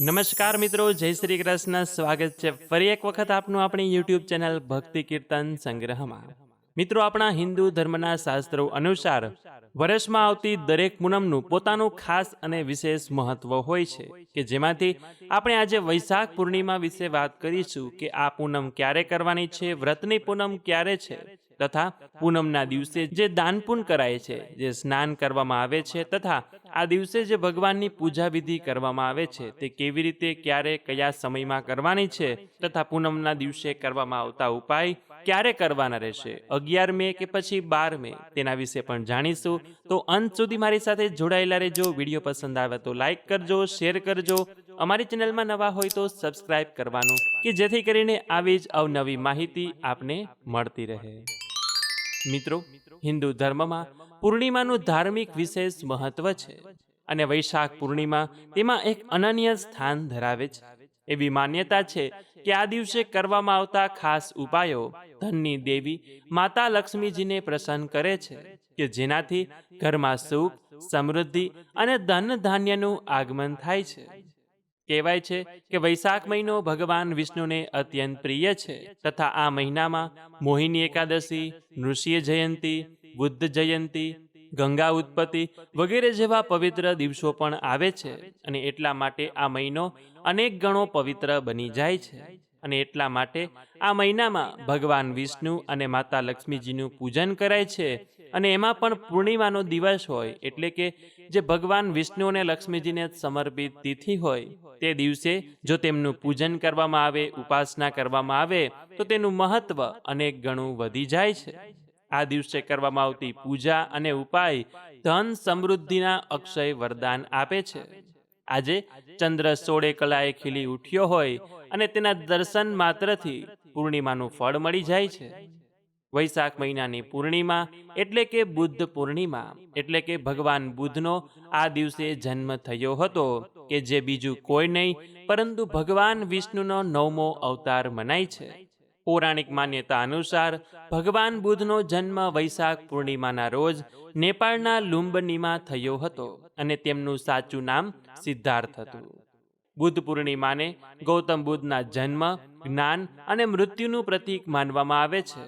નમસ્કાર મિત્રો, જય શ્રી કૃષ્ણ. સ્વાગત છે ફરી એક વખત આપનું આપણી યુટ્યુબ ચેનલ ભક્તિ કીર્તન સંગ્રહમાં. મિત્રો, આપણા હિન્દુ ધર્મના શાસ્ત્રો અનુસાર વર્ષમાં આવતી દરેક પૂનમનું પોતાનું ખાસ અને વિશેષ મહત્વ હોય છે કે જેમાંથી આપણે આજે વૈશાખ પૂર્ણિમા વિશે વાત કરીશું કે આ પૂનમ ક્યારે કરવાની છે, વ્રતની પૂનમ ક્યારે છે તથા પૂનમના દિવસે જે દાનપુન કરાય છે, જે સ્નાન કરવામાં આવે છે તથા આ દિવસે જે ભગવાનની પૂજા વિધિ કરવામાં આવે છે, તે કેવી રીતે, ક્યારે, કયા સમયમાં કરવાની છે તથા પૂનમના દિવસે કરવામાં આવતા ઉપાય ક્યારે કરવાના રહેશે? અગિયાર મે કે પછી બાર મે? તેના વિશે પણ જાણીશું. તો અંત સુધી મારી સાથે જોડાયેલા રહેજો. વીડિયો પસંદ આવે તો લાઈક કરજો, શેર કરજો. અમારી ચેનલમાં નવા હોય તો સબસ્ક્રાઇબ કરવાનું કે જેથી કરીને આવી જ અવનવી માહિતી આપને મળતી રહે. મિત્રો, હિન્દુ ધર્મમાં પૂર્ણિમાનું ધાર્મિક વિશેષ મહત્વ છે અને વૈશાખ પૂર્ણિમા તેમાં એક અનન્ય સ્થાન ધરાવે છે. એવી માન્યતા છે કે આ દિવસે કરવામાં આવતા ખાસ ઉપાયો ધનની દેવી, માતા લક્ષ્મીજીને પ્રસન્ન કરે છે કે જેનાથી ઘરમાં સુખ, સમૃદ્ધિ અને ધન ધાન્યનું આગમન થાય છે. કહેવાય છે કે વૈશાખ મહિનો ભગવાન વિષ્ણુને અત્યંત પ્રિય છે. તથા આ મહિનામાં મોહિની એકાદશી નૃષિય જયંતી, બુદ્ધ જયંતી, ગંગા ઉત્પત્તિ વગેરે જેવા પવિત્ર દિવસો પણ આવે છે અને એટલા માટે આ મહિનો અનેક ગણો પવિત્ર બની જાય છે. અને એટલા માટે આ મહિનામાં ભગવાન વિષ્ણુ અને માતા લક્ષ્મીજીનું પૂજન કરાય છે અને એમાં પણ પૂર્ણિમાનો દિવસ હોય એટલે કે જે ભગવાન વિષ્ણુ અને લક્ષ્મીજીને સમર્પિત તિથિ હોય. તે દિવસે જો તેમનું પૂજન કરવામાં આવે, ઉપાસના કરવામાં આવે, તો તેનું મહત્વ અનેક ગણું વધી જાય છે. આ દિવસે કરવામાં આવતી પૂજા અને ઉપાય ધન સમૃદ્ધિના અક્ષય વરદાન આપે છે. આજે ચંદ્ર સોળે કલાએ ખીલી ઉઠ્યો હોય અને તેના દર્શન માત્રથી પૂર્ણિમાનું ફળ મળી જાય છે. વૈશાખ મહિનાની પૂર્ણિમા એટલે કે બુદ્ધ પૂર્ણિમા, એટલે કે ભગવાન બુદ્ધનો આ દિવસે જન્મ થયો હતો. કે જે બીજું કોઈ નહીં, પરંતુ ભગવાન વિષ્ણુનો નવમો અવતાર મનાય છે. પૌરાણિક માન્યતા અનુસાર, ભગવાન બુદ્ધનો જન્મ વૈશાખ પૂર્ણિમાના રોજ નેપાળના લુંબનીમાં થયો હતો અને તેમનું સાચું નામ સિદ્ધાર્થ હતું. બુદ્ધ પૂર્ણિમાને ગૌતમ બુદ્ધના જન્મ, જ્ઞાન અને મૃત્યુનું પ્રતીક માનવામાં આવે છે.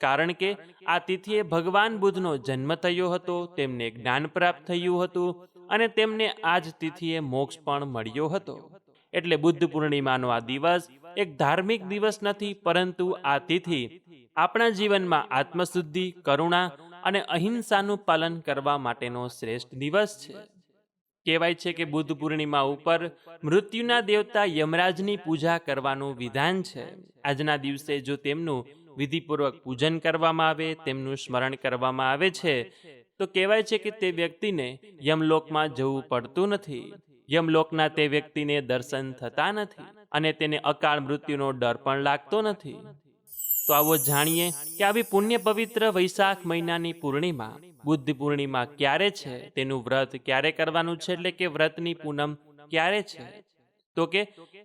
કારણ કે આ તિથિએ ભગવાન બુદ્ધનો જન્મ થયો હતો, તેમને જ્ઞાન પ્રાપ્ત થયું હતું અને તેમને આ જ તિથિએ મોક્ષ પણ મળ્યો હતો. એટલે બુદ્ધ પૂર્ણિમાનો આ દિવસ એક ધાર્મિક દિવસ નથી, પરંતુ આ તિથિ આપણા જીવનમાં આત્મશુદ્ધિ, કરુણા અને અહિંસાનું પાલન કરવા માટેનો શ્રેષ્ઠ દિવસ છે. કહેવાય છે કે બુદ્ધ પૂર્ણિમા ઉપર મૃત્યુના દેવતા યમરાજની પૂજા કરવાનું વિધાન છે. આજના દિવસે જો તેમનું વિધિપૂર્વક પૂજન કરવામાં આવે, તેમનું સ્મરણ કરવામાં આવે છે તો કહેવાય છે કે તે વ્યક્તિને યમલોકમાં જવું પડતું નથી. યમલોકના તે વ્યક્તિને દર્શન થતા નથી અને તેને અકાળ મૃત્યુનો ડર પણ લાગતો નથી. તો આવો જાણીએ કે આવી પુણ્ય પવિત્ર વૈશાખ મહિનાની પૂર્ણિમા, બુદ્ધ પૂર્ણિમા ક્યારે છે? તેનું વ્રત ક્યારે કરવાનું છે? એટલે કે વ્રતની પૂનમ ક્યારે છે? તો કે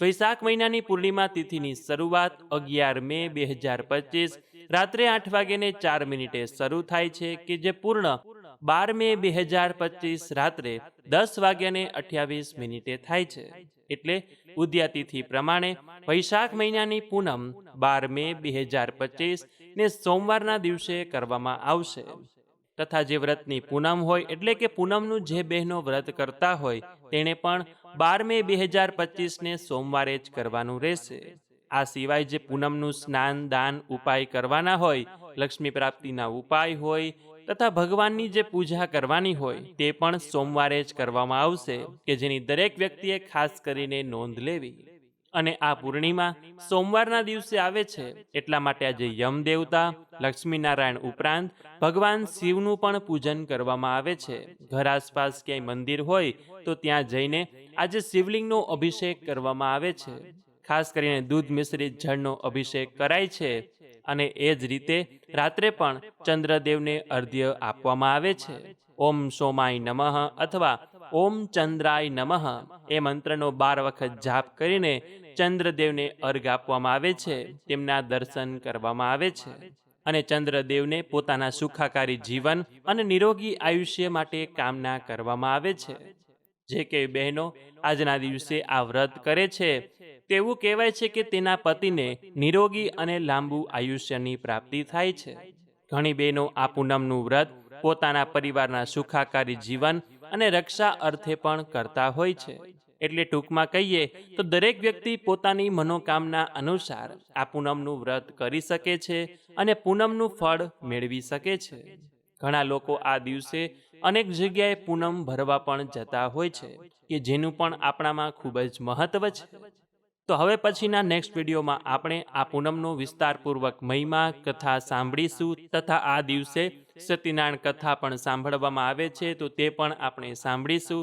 વૈશાખ મહિનાની પૂર્ણિમા તિથિની શરૂઆત અગિયાર મે બે હજાર પચીસ રાત્રે આઠ વાગ્યાને ચાર મિનિટે શરૂ થાય છે કે જે પૂર્ણ બાર મે બે હજાર પચીસ રાત્રે દસ વાગ્યાને અઠ્યાવીસ મિનિટે થાય છે. એટલે ઉદ્યાતિથિ પ્રમાણે વૈશાખ મહિનાની પૂનમ બાર મે બે હજાર પચીસ ને સોમવારના દિવસે કરવામાં આવશે. તથા જે વ્રતની પૂનમ હોય, એટલે કે પૂનમનું જે બહેનો વ્રત કરતા હોય, તેણે પણ બાર મે બે હજાર પચીસને સોમવારે જ કરવાનું રહેશે. આ સિવાય જે પૂનમનું સ્નાન, દાન, ઉપાય કરવાના હોય, લક્ષ્મી પ્રાપ્તિના ઉપાય હોય, તથા ભગવાનની જે પૂજા કરવાની હોય, તે પણ સોમવારે જ કરવામાં આવશે, કે જેની દરેક વ્યક્તિએ ખાસ કરીને નોંધ લેવી. અને આ પૂર્ણિમા સોમવારના દિવસે આવે છે, એટલા માટે આજે યમ દેવતા, લક્ષ્મીનારાયણ ઉપરાંત ભગવાન શિવનું પણ પૂજન કરવામાં આવે છે. ઘર આસપાસ ક્યાંય મંદિર હોય, તો ત્યાં જઈને આજે શિવલિંગનો અભિષેક કરવામાં આવે છે. ખાસ કરીને દૂધ મિશ્રિત જળનો અભિષેક કરાય છે અને એ જ રીતે રાત્રે પણ ચંદ્રદેવને અર્ધ્ય આપવામાં આવે છે. ઓમ સોમાય નમઃ અથવા ઓમ ચંદ્રાય નમઃ, એ મંત્રનો બાર વખત જાપ કરીને ચંદ્રદેવને અર્ઘ આપવામાં આવે છે, તેમના દર્શન કરવામાં આવે છે અને ચંદ્રદેવને પોતાના સુખાકારી જીવન અને નિરોગી આયુષ્ય માટે કામના કરવામાં આવે છે. જે કે બહેનો આજના દિવસે આ વ્રત કરે છે, તેવું કહેવાય છે કે તેના પતિને નિરોગી અને લાંબુ આયુષ્યની પ્રાપ્તિ થાય છે. ઘણી બહેનો આ પૂનમનું વ્રત પોતાના પરિવારના સુખાકારી જીવન અને રક્ષા અર્થે પણ કરતા હોય છે. એટલે ટૂંકમાં કહીએ તો દરેક વ્યક્તિ પોતાની મનોકામના અનુસાર આ પૂનમનું વ્રત કરી શકે છે અને પૂનમનું ફળ મેળવી શકે છે. ઘણા લોકો આ દિવસે અનેક જગ્યાએ પૂનમ ભરવા પણ જતા હોય છે, કે જેનું પણ આપણામાં ખૂબ જ મહત્વ છે. તો હવે પછીના નેક્સ્ટ વિડીયોમાં આપણે આ પૂનમનો વિસ્તારપૂર્વક મહિમા, કથા સાંભળીશું તથા આ દિવસે સત્યનારાયણ કથા પણ સાંભળવામાં આવે છે, તો તે પણ આપણે સાંભળીશું.